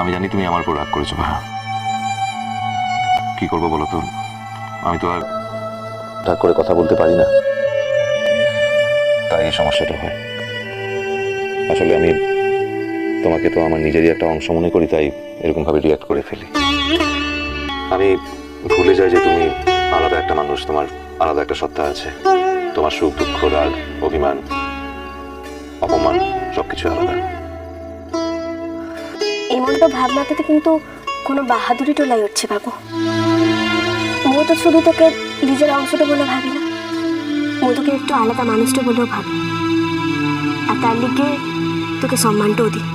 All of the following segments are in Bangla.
আমি জানি তুমি আমার উপর রাগ করেছ ভাইয়া কি করব বলো তো? আমি তো আর রাগ করে কথা বলতে পারি না। তাই এই সমস্যাটা হয়। আসলে আমি তোমাকে তো আমার নিজেরই একটা অংশ মনে করি, তাই এরকম ভাবে রিয়াক্ট করে ফেলি। আমি ভুলে যাই যে তুমি আলাদা একটা মানুষ, তোমার আলাদা একটা সত্তা আছে। তোমার সুখ, দুঃখ, রাগ, অভিমান, অপমান সবকিছু আলাদা। এমন তো ভাবনাতে কিন্তু কোনো বাহাদুরি টোলাই উঠছে বাবু। মো তো শুধু তোকে নিজের অংশটা বলে ভাবি না। মো তোকে একটু আলাদা মানুষটা বলেও ভাবি। আর তার লিগে তোকে সম্মানটাও দিই।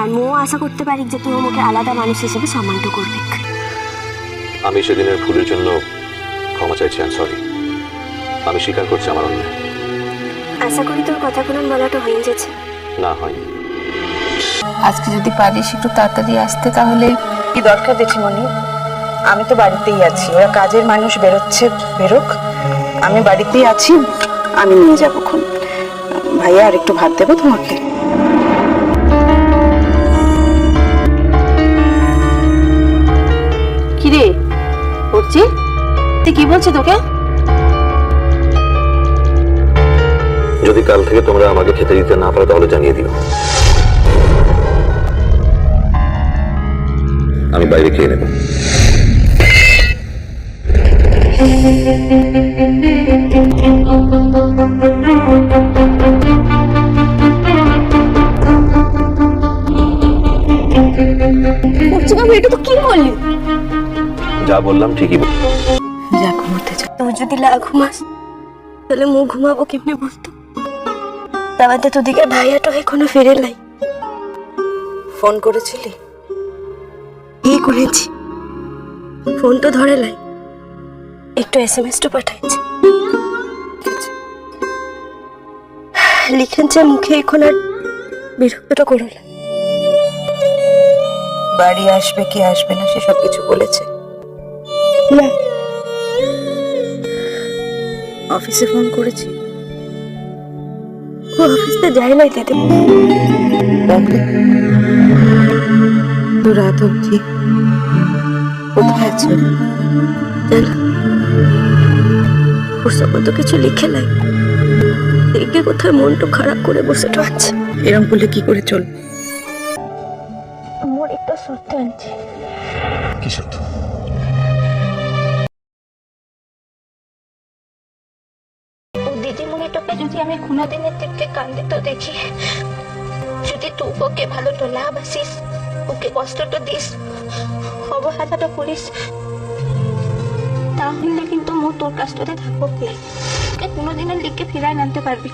আর মো আশা করতে পারি যে তুই আমাকে আলাদা মানুষ হিসেবে সম্মানটা করবি। আমি সেদিনের ভুলের জন্য ক্ষমা চাইছি আমি সরি আমি স্বীকার করছি আমার অন্যায়। আশা করি তোর কথাগুলো বলাটা হয়ে গেছে। না হয়নি। আজকে যদি পারিস একটু তাড়াতাড়ি আসতে তাহলে কি দরকার দেখি জেঠিমণি? আমি তো বাড়িতেই আছি ওরা কাজের মানুষ বেরোচ্ছে বেরোক। আমি বাড়িতেই আছি আমি নিয়ে যাব খুন ভাইয়া আর একটু ভাত দেবো তোমাকে? কি রে করছি তুই কি বলছে তোকে? যদি কাল থেকে তোমরা আমাকে খেতে দিতে না পারো তাহলে জানিয়ে দিও। আমি বাইরে খেয়ে নেব। এটা তো কি বললি? যা বললাম ঠিকই যা ঘুমোতে যা। তুই যদি না ঘুমাস তাহলে মু ঘুমাবো কেমনে বলতো? তারপর তো তোদিকে ভাইয়াটা এখনও ফিরে নাই। ফোন করেছিলি? এই করেছি। ফোন তো ধরে নাই। একটু এস এম এসটা পাঠাইছি। লিখেন যে মুখে এখন আর বিরক্তটা করো না। বাড়ি আসবে কি আসবে না সেসব কিছু বলেছে। না। অফিসে ফোন করেছি। ও অফিসে যায় নাই দিদি তো রাত অবধি। কোথায় আছে? জানো? তো কিছু লিখে নাই। দেখে কোথায় মনটা খারাপ করে বসে আছে এরম করলে কি করে চলবে? মোর একটা সত্য আনছে কি সত্য ও দিদিমণিটাকে যদি আমি কোনো দিনের থেকে কান্দিত দেখি। যদি তুই ওকে ভালো তো লাভ বাসিস ওকে কষ্টটা দিস অবহেলাটা করিস তাহলে কিন্তু মো তোর কাছটাতে থাকব কি? ওকে কোনোদিনও লিখে ফিরাই আনতে পারবি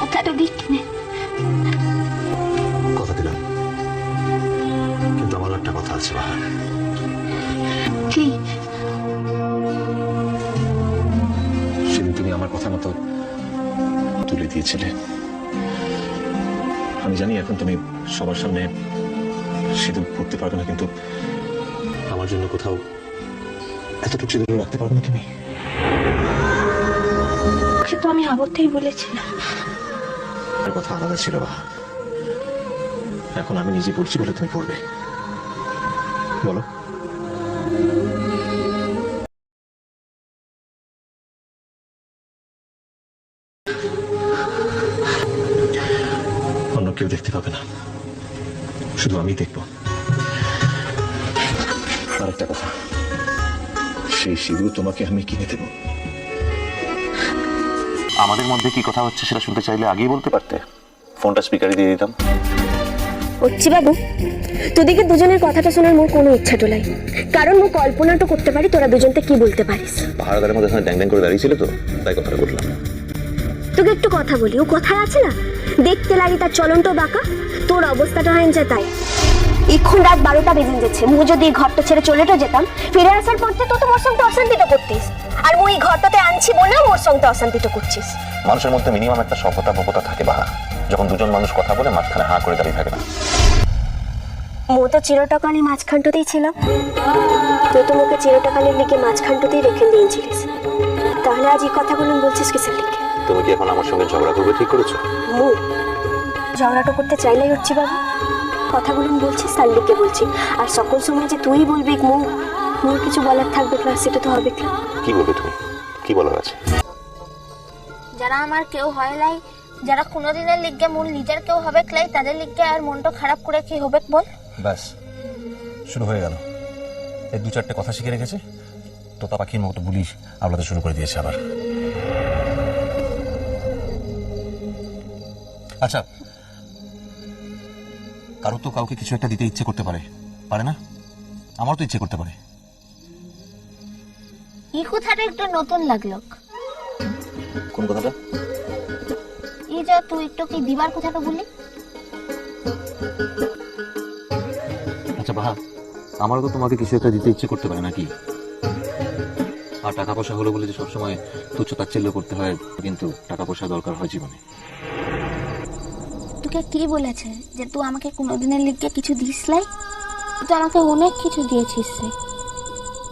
কথাটা দিস কিনে। কথা দিলাম। কিন্তু আমার একটা কথা আছে বাহার কি? সেদিন তুমি আমার কথা মতো তুলে দিয়েছিলে। আমি জানি এখন তুমি সবার সামনে সিঁদুর পড়তে পারবে না কিন্তু আমার জন্য কোথাও এতটুকু সিঁদুর রাখতে পারবে না তুমি। সে তো আমি আগতেই বলেছিলাম। কথা আলাদা ছিল বা এখন আমি নিজে পড়ছি বলে তুমি পড়বে বলো। দেখতে পাবে না। শুধু আমি দেখব। আর একটা কথা। সেই সিঁদুর তোমাকে আমি কিনে দেবো। আমাদের মধ্যে কি কথা হচ্ছে সেটা শুনতে চাইলে আগেই বলতে পারতে। ফোনটা স্পিকারে দিয়ে দিতাম। হচ্ছি বাবু তোদিকে দুজনের কথাটা শোনার মোর কোনো ইচ্ছা টোলাই কারণ মো কল্পনাটা করতে পারি তোরা দুজনকে কি বলতে পারিস। পাহাড়াদারের মধ্যে ড্যাং ড্যাং করে দাঁড়িয়েছিল তো তাই কথাটা বললাম। তোকে একটু কথা বলি ও কথায় আছে না? দেখতে লাগে তার চলনটা বাঁকা। তোর অবস্থাটা হয় যে তাই। এখন রাত বারোটা বেজে যাচ্ছে। মু যদি এই ঘরটা ছেড়ে চলেটা যেতাম ফিরে আসার পর তো তো মোর সঙ্গে অশান্তিটা করতিস। আর এই ঘরটাতে আনছি বলে মোর সঙ্গে অশান্তিটা করছিস। মানুষের মধ্যে মিনিমাম একটা সভ্যতা বকতা থাকে বাহা। যখন দুজন মানুষ কথা বলে মাঝখানে হাঁ করে দাঁড়িয়ে থাকে না। মো তো চিরটাকালি মাঝখানটাতেই ছিলাম। তুই তো মুখে চিরটাকালের লিগে মাঝখানটাতেই রেখে দিয়েছিলিস। তাহলে আজ এই কথাগুলো বলছিস কিসের লিগে তুমি কি এখন আমার সঙ্গে ঝগড়া করবে ঠিক করেছ? ঝগড়াটা করতে চাইলেই হচ্ছে বাবু। কথাগুলো আমি বলছি সাল্লিকে বলছি। আর সকল সময় যে তুই বলবি মু মুখ কিছু বলার থাকবে ক্লাস সেটা তো হবে কি? বলবে তুমি? কি বলার আছে? যারা আমার কেউ হয় নাই যারা কোনোদিনের লিগে মূল নিজের কেউ হবে ক্লাই তাদের লিগে আর মনটা খারাপ করে কি হবে বল? ব্যাস শুরু হয়ে গেল। এই দু চারটে কথা শিখে রেখেছে। তোতা পাখির মতো বুলি আবলাতে শুরু করে দিয়েছে আবার। আচ্ছা। কারও তো কাউকে কিছু একটা দিতে ইচ্ছে করতে পারে। পারে না? আমারও তো ইচ্ছে করতে পারে। এই কথাটা একটু নতুন লাগল। কোন কথাটা? এই যে তুই একটু কি দিবার কথাটা বললি? আচ্ছা বাহা। আমারও তো তোমাকে কিছু একটা দিতে ইচ্ছে করতে পারে নাকি? আর টাকা পয়সা হলো বলে যে সবসময় তুচ্ছ তাচ্ছিল্য করতে হয় কিন্তু টাকা পয়সা দরকার হয় জীবনে। তোকে কি বলেছে যে তুই আমাকে কোনোদিনের লিগে কিছু দিস লাই তুই আমাকে অনেক কিছু দিয়েছিস রে।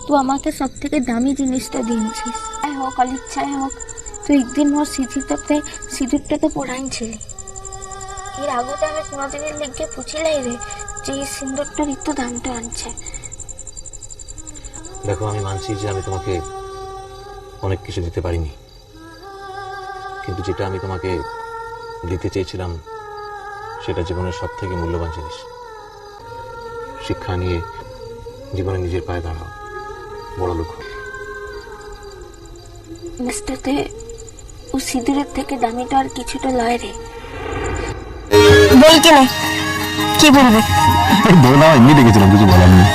তুই আমাকে সব থেকে দামি জিনিসটা দিয়েছিস। যাই হোক অলিচ্ছাই হোক। তুই একদিন মোর সিঁথিটাতে সিঁদুরটা তো পড়াইছিলি এর আগতে আমি কোনোদিনের লিগে পুছিলাই রে যে এই সিঁদুরটার একটু দামটা আনছে। দেখো, আমি মানছি যে আমি তোমাকে অনেক কিছু দিতে পারিনি। কিন্তু যেটা আমি তোমাকে দিতে চেয়েছিলাম সেটা জীবনের সব থেকে মূল্যবান জিনিস। শিক্ষা নিয়ে জীবনে নিজের পায়ে দাঁড়াও। বড় লোক। জিনিসটাতে ও সিঁদুরের থেকে দামিটা আর কিছুটা লয় রে। বল কেনে কি বলবে? না এমনি দেখেছিলাম কিছু বলার নেই।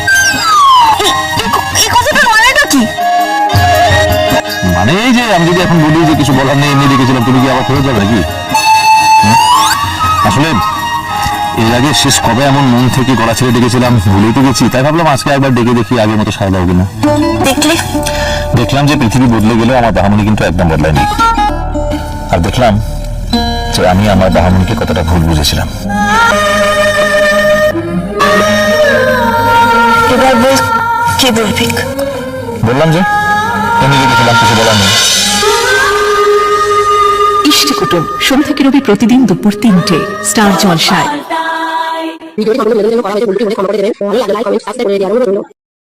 মানে এই যে আমি যদি এখন বলি যে কিছু বলার নেই এমনি দেখেছিলাম তুমি কি আবার ফেরত যাবে নাকি? আসলে এর আগে শেষ কবে এমন মন থেকে গলা ছেড়ে ডেকেছিলাম? ভুলেই তো গেছি। তাই ভাবলাম আজকে একবার ডেকে দেখি আগের মতো সারা দাও কিনা। দেখলে? দেখলাম যে পৃথিবী বদলে গেলেও আমার বাহামনি কিন্তু একদম বদলায়নি। আর দেখলাম যে আমি আমার বাহামনিকে কতটা ভুল বুঝেছিলাম। এবার বল কি বলবি? বললাম যে এমনি দেখেছিলাম কিছু বলার নেই। ইষ্টি কুটুম সোম থেকে রবি প্রতিদিন দুপুর তিনটে স্টার জলসায়। ভিডিওটি সম্পূর্ণ বিনোদনের জন্য করা হয়েছে ভুলটি হলে ক্ষমা করে দেবেন ভালো লাগলে লাইক